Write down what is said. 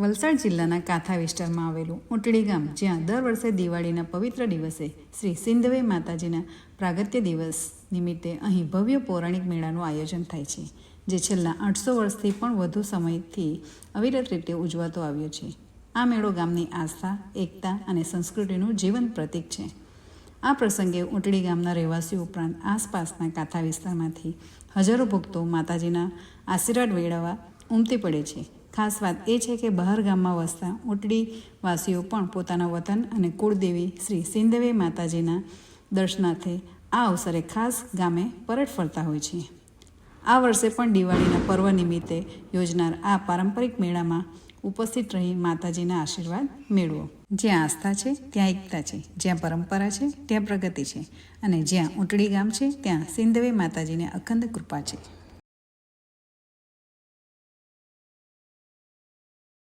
વલસાડ જિલ્લાના કાંથા વિસ્તારમાં આવેલું ઉંટડી ગામ, જ્યાં દર વર્ષે દિવાળીના પવિત્ર દિવસે શ્રી સિંધવે માતાજીના પ્રાગત્ય દિવસ નિમિત્તે અહીં ભવ્ય પૌરાણિક મેળાનું આયોજન થાય છે, જે છેલ્લા આઠસો વર્ષથી પણ વધુ સમયથી અવિરત રીતે ઉજવાતો આવ્યો છે. આ મેળો ગામની આસ્થા, એકતા અને સંસ્કૃતિનું જીવંત પ્રતીક છે. આ પ્રસંગે ઉંટડી ગામના રહેવાસીઓ ઉપરાંત આસપાસના કાંથા વિસ્તારમાંથી હજારો ભક્તો માતાજીના આશીર્વાદ મેળવવા ઉમટી પડે છે. ખાસ વાત એ છે કે બહાર ગામમાં વસતા વાસીઓ પણ પોતાના વતન અને કુળદેવી શ્રી સિંધવે માતાજીના દર્શનાર્થે આ અવસરે ખાસ ગામે પરત ફરતા હોય છે. આ વર્ષે પણ દિવાળીના પર્વ નિમિત્તે યોજનાર આ પારંપરિક મેળામાં ઉપસ્થિત રહી માતાજીના આશીર્વાદ મેળવો. જ્યાં આસ્થા છે, ત્યાં એકતા છે, જ્યાં પરંપરા છે, ત્યાં પ્રગતિ છે અને જ્યાં ઉંટડી ગામ છે, ત્યાં સિંધવે માતાજીને અખંડ કૃપા છે.